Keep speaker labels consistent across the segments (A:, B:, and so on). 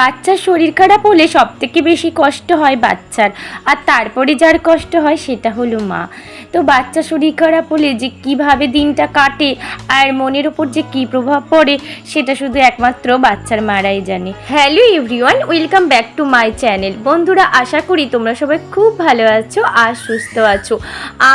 A: বাচ্চার শরীর খারাপ হলে সব থেকে বেশি কষ্ট হয় বাচ্চার। আর তারপরে যার কষ্ট হয় সেটা হলো মা। তো বাচ্চা শরীর খারাপ হলে যে কীভাবে দিনটা কাটে আর মনের উপর যে কি প্রভাব পড়ে সেটা শুধু একমাত্র বাচ্চার মারাই জানে। Hello everyone, welcome back to my channel. বন্ধুরা, আশা করি তোমরা সবাই খুব ভালো আছো আর সুস্থ আছো।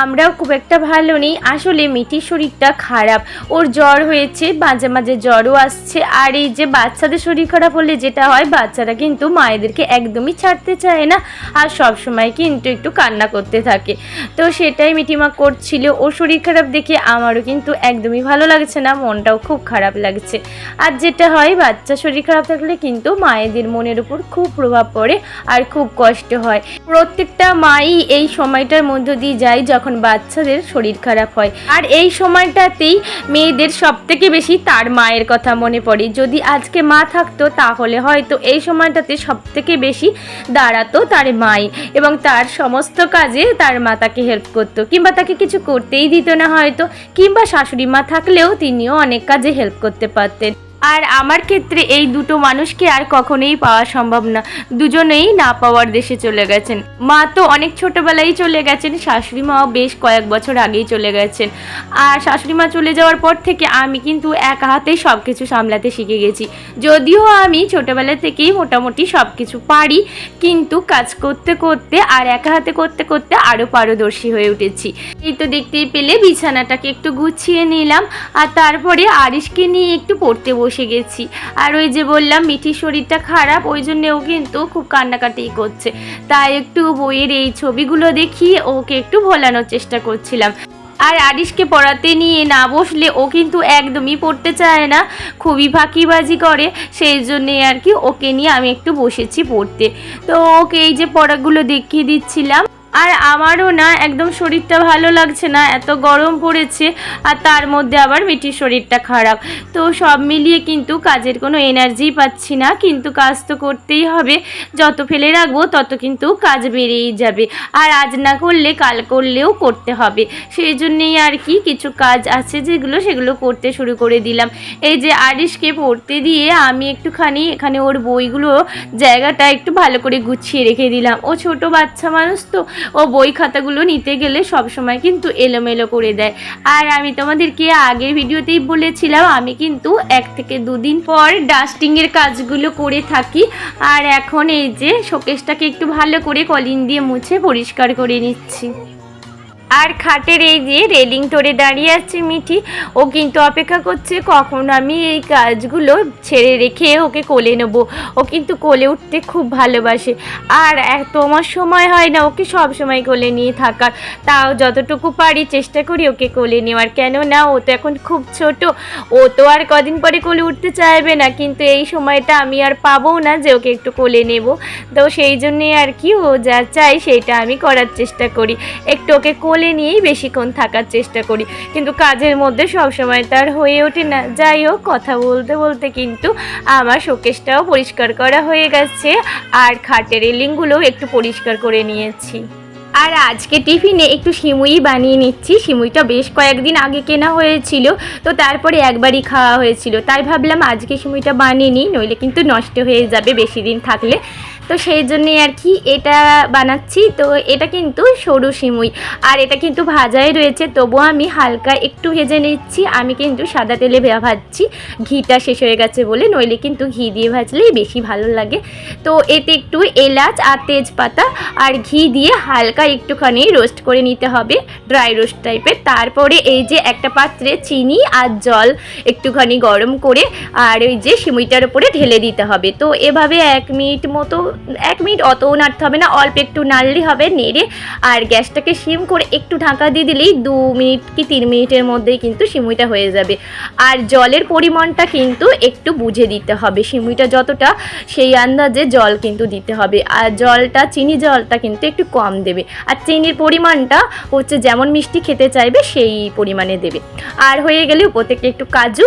A: আমরাও খুব একটা ভালো নেই। আসলে মিঠির শরীরটা খারাপ। ওর জ্বর হয়েছে, মাঝে মাঝে জ্বরও আসছে। আর এই যে বাচ্চাদের শরীর খারাপ হলে যেটা হয় বাচ্চারা কিন্তু মায়েদেরকে একদমই ছাড়তে চায় না আর সব সময় কিন্তু একটু কান্না করতে থাকে। তো সেটাই মিটিমা করছিল। ওর শরীর খারাপ দেখে আমারও কিন্তু একদমই ভালো লাগছে না, মনটাও খুব খারাপ লাগছে। আর যেটা হয়, বাচ্চা শরীর খারাপ থাকলে কিন্তু মায়েদের মনের উপর খুব প্রভাব পড়ে আর খুব কষ্ট হয়। প্রত্যেকটা মাই এই সময়টার মধ্য দিয়ে যায় যখন বাচ্চাদের শরীর খারাপ হয়। আর এই সময়টাতেই মেয়েদের সব থেকে বেশি তার মায়ের কথা মনে পড়ে। যদি আজকে মা থাকতো, তাহলে হয়তো এই সময়টাতে সব থেকে বেশি দাঁড়াতো তার মাই এবং তার সমস্ত কাজে তার মা তাকে হেল্প করতো কিংবা তাকে কিছু করতেই দিত না হয়তো, কিংবা শাশুড়ি মা থাকলেও তিনিও অনেক কাজে হেল্প করতে পারতেন। আর আমার ক্ষেত্রে এই দুটো মানুষকে আর কখনোই পাওয়া সম্ভব না। দুজনেই না পাওয়ার দেশে চলে গেছেন। মা তো অনেক ছোটবেলায় চলে গেছেন, শাশুড়ি মাও বেশ কয়েক বছর আগেই চলে গেছেন। আর শাশুড়ি মা চলে যাওয়ার পর থেকে আমি কিন্তু এক হাতেই সব কিছু সামলাতে শিখে গেছি। যদিও আমি ছোটবেলা থেকেই মোটামুটি সব কিছু পারি, কিন্তু কাজ করতে করতে আর একা হাতে করতে করতে আরও পারদর্শী হয়ে উঠেছি। এই তো দেখতেই পেলে বিছানাটাকে একটু গুছিয়ে নিলাম, আর তারপরে আরিশকে নিয়ে একটু পড়তে বসে। গেছি। আর ওই যে বললাম, মিঠির শরীরটা খারাপ, ওই জন্য ও কিন্তু খুব কান্নাকাটি করছে। তাই একটু বইয়ের এই ছবিগুলো দেখিয়ে ওকে একটু ভোলানোর চেষ্টা করছিলাম। আর আরিশকে পড়াতে নিয়ে না বসলে ও কিন্তু একদমই পড়তে চায় না, খুবই ফাঁকিবাজি করে। সেই জন্যে আর কি ওকে নিয়ে আমি একটু বসেছি পড়তে। তো ওকে এই যে পড়াগুলো দেখিয়ে দিচ্ছিলাম। আর আমারও না একদম শরীরটা ভালো লাগছে না, এত গরম পড়েছে আর তার মধ্যে আবার মিটির শরীরটা খারাপ। তো সব মিলিয়ে কিন্তু কাজের কোনো এনার্জি পাচ্ছি না, কিন্তু কাজ তো করতেই হবে। যত ফেলে রাখব তত কিন্তু কাজ বেড়েই যাবে। আর আজ না করলে কাল করলেও করতে হবে। সেই জন্যেই আর কি কিছু কাজ আছে যেগুলো সেগুলো করতে শুরু করে দিলাম। এই যে আরিশকে পড়তে দিয়ে আমি একটুখানি এখানে ওর বইগুলো জায়গাটা একটু ভালো করে গুছিয়ে রেখে দিলাম। ও ছোট বাচ্চা মানুষ তো ও বই খাতাগুলো নিতে গেলে সব সময় কিন্তু এলোমেলো করে দেয়। আর আমি তোমাদেরকে আগের ভিডিওতেই বলেছিলাম, আমি কিন্তু এক থেকে দুদিন পর ডাস্টিংয়ের কাজগুলো করে থাকি। আর এখন এই যে শোকেসটাকে একটু ভালো করে কলিন দিয়ে মুছে পরিষ্কার করে নিচ্ছি। আর খাটের এই যে রেলিং তোরে দাঁড়িয়ে আছে মিঠি, ও কিন্তু অপেক্ষা করছে কখন আমি এই কাজগুলো ছেড়ে রেখে ওকে কোলে নেব। ও কিন্তু কোলে উঠতে খুব ভালোবাসে। আর এত আমার সময় হয় না ওকে সব সময় কোলে নিয়ে থাকার। তাও যতটুকু পারি চেষ্টা করি ওকে কোলে নেওয়ার। কেন না ও তো এখন খুব ছোট। ও তো আর কদিন পরে কোলে উঠতে চাইবে না। কিন্তু এই সময়টা আমি আর পাবো না যে ওকে একটু কোলে নেব। তো সেই জন্যে আর কি ও যা চাই সেটা আমি করার চেষ্টা করি। একটু ওকে কোলে নিয়েই বেশিক্ষণ থাকার চেষ্টা করি। কিন্তু কাজের মধ্যে সবসময় তার হয়ে ওঠে না। যাই হোক, কথা বলতে বলতে কিন্তু আমার শোকেসটাও পরিষ্কার করা হয়ে গেছে আর খাটের রেলিংগুলোও একটু পরিষ্কার করে নিয়েছি। আর আজকে টিফিনে একটু সিমুই বানিয়ে নিচ্ছি। সিমুইটা বেশ কয়েকদিন আগে কেনা হয়েছিল, তো তারপরে একবারই খাওয়া হয়েছিল। তাই ভাবলাম আজকে সিমুইটা বানিয়ে নিই, নইলে কিন্তু নষ্ট হয়ে যাবে বেশি দিন থাকলে। তো সেই জন্যে আর কি এটা বানাচ্ছি। তো এটা কিন্তু সরু সিমুই। আর এটা কিন্তু ভাজাই রয়েছে। তবুও আমি হালকা একটু ভেজে নিচ্ছি। আমি কিন্তু সাদা তেলে ভাজছি। ঘিটা শেষ হয়ে গেছে বলে নইলে কিন্তু ঘি দিয়ে ভাজলেই বেশি ভালো লাগে। তো এতে একটু এলাচ আর তেজপাতা আর ঘি দিয়ে হালকা একটুখানি রোস্ট করে নিতে হবে। ড্রাই রোস্ট টাইপের। তারপরে এই যে একটা পাত্রে চিনি আর জল একটুখানি গরম করে আর ওই যে সিমুইটার উপরে ঢেলে দিতে হবে। তো এভাবে এক মিনিট মতো এক মিনিট অতও নাড়তে হবে না, অল্প একটু নাড়লেই হবে, নেড়ে আর গ্যাসটাকে সিম করে একটু ঢাকা দিয়ে দিলেই দু মিনিট কি তিন মিনিটের মধ্যেই কিন্তু সিমুইটা হয়ে যাবে। আর জলের পরিমাণটা কিন্তু একটু বুঝে দিতে হবে, সিমুইটা যতটা সেই আন্দাজে জল কিন্তু দিতে হবে। আর জলটা, চিনি জলটা কিন্তু একটু কম দেবে। আর চিনির পরিমাণটা হচ্ছে যেমন মিষ্টি খেতে চাইবে সেই পরিমাণে দেবে। আর হয়ে গেলে উপর থেকে একটু কাজু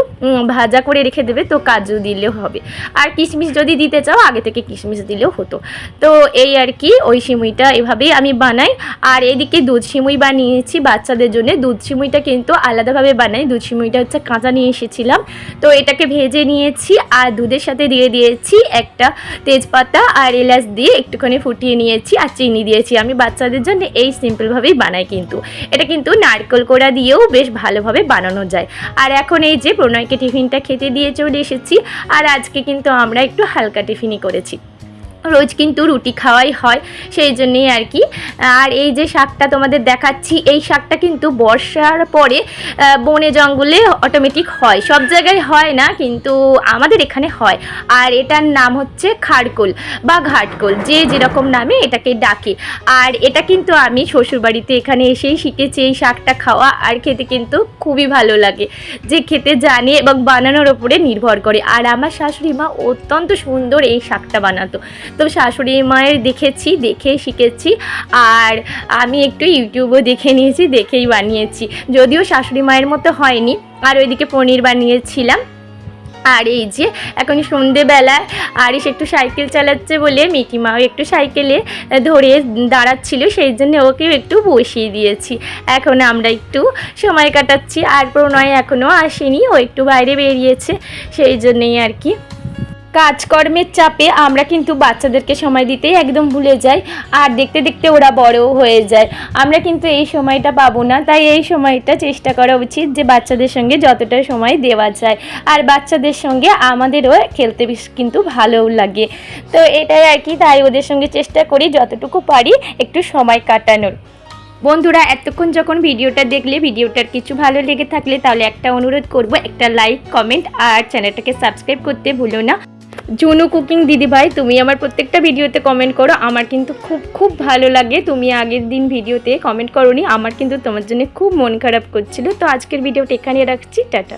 A: ভাজা করে রেখে দেবে, তো কাজু দিলেও হবে। আর কিশমিশ যদি দিতে চাও, আগে থেকে কিশমিশ দিলেও হতো। তো এই আর কি, ওই সিমুইটা এভাবেই আমি বানাই। আর এদিকে দুধ সিমুই বানিয়েছি বাচ্চাদের জন্য। দুধ সিমুইটা কিন্তু আলাদাভাবে বানাই। দুধ সিমুইটা হচ্ছে কাঁচা নিয়ে এসেছিলাম। তো এটাকে ভেজে নিয়েছি আর দুধের সাথে দিয়ে দিয়েছি একটা তেজপাতা আর এলাচ দিয়ে একটুখানি ফুটিয়ে নিয়েছি আর চিনি দিয়েছি। আমি বাচ্চাদের জন্য এই সিম্পলভাবেই বানাই কিন্তু। এটা কিন্তু নারকেল কোড়া দিয়েও বেশ ভালোভাবে বানানো যায়। আর এখন এই যে প্রণয়কে টিফিনটা খেতে দিয়ে চলে এসেছি। আর আজকে কিন্তু আমরা একটু হালকা টিফিনই করেছি। রোজ কিন্তু রুটি খাওয়াই হয়, সেই জন্যেই আর কি। আর এই যে শাকটা তোমাদের দেখাচ্ছি, এই শাকটা কিন্তু বর্ষার পরে বনে জঙ্গলে অটোমেটিক হয়। সব জায়গায় হয় না, কিন্তু আমাদের এখানে হয়। আর এটার নাম হচ্ছে খাড়কোল বা ঘাটকোল, যে যেরকম নামে এটাকে ডাকে। আর এটা কিন্তু আমি শ্বশুরবাড়িতে এখানে এসেই শিখেছি এই শাকটা খাওয়া, আর খেতে কিন্তু খুবই ভালো লাগে। যে খেতে জানে এবং বানানোর ওপরে নির্ভর করে। আর আমার শাশুড়ি মা অত্যন্ত সুন্দর এই শাকটা বানাতো। তো শাশুড়ি মায়ের দেখেছি, দেখে শিখেছি। আর আমি একটু ইউটিউবও দেখে নিয়েছি, দেখেই বানিয়েছি। যদিও শাশুড়ি মায়ের মতো হয়নি, আর ওইদিকে পনির বানিয়েছিলাম। আর এই যে এখন সন্ধেবেলায় আরিস একটু সাইকেল চালাচ্ছে বলে মিকি মাও একটু সাইকেলে ধরে দাঁড়াচ্ছিল, সেই জন্য ওকেও একটু বসিয়ে দিয়েছি। এখন আমরা একটু সময় কাটাচ্ছি, আর প্রণয় এখনও আসেনি, ও একটু বাইরে বেরিয়েছে, সেই জন্যেই আর কি। কাজকর্মের চাপে আমরা কিন্তু বাচ্চাদেরকে সময় দিতেই একদম ভুলে যাই আর দেখতে দেখতে ওরা বড়ও হয়ে যায়। আমরা কিন্তু এই সময়টা পাবো না, তাই এই সময়টা চেষ্টা করা উচিত যে বাচ্চাদের সঙ্গে যতটা সময় দেওয়া যায়। আর বাচ্চাদের সঙ্গে আমাদেরও খেলতে বেশ কিন্তু ভালোও লাগে। তো এটাই আর কি, তাই ওদের সঙ্গে চেষ্টা করি যতটুকু পারি একটু সময় কাটানোর। বন্ধুরা, এতক্ষণ যখন ভিডিওটা দেখলে, ভিডিওটার কিছু ভালো লেগে থাকলে তাহলে একটা অনুরোধ করব, একটা লাইক, কমেন্ট আর চ্যানেলটাকে সাবস্ক্রাইব করতে ভুলো না। জুনু কুকিং দিদিভাই, তুমি আমার প্রত্যেকটা ভিডিওতে কমেন্ট করো। আমার কিন্তু খুব খুব ভালো লাগে। তুমি আগের দিন ভিডিওতে কমেন্ট করোনি। আমার কিন্তু তোমার জন্য খুব মন খারাপ করছিল। তো আজকের ভিডিওটা এখানে রাখছি। টাটা।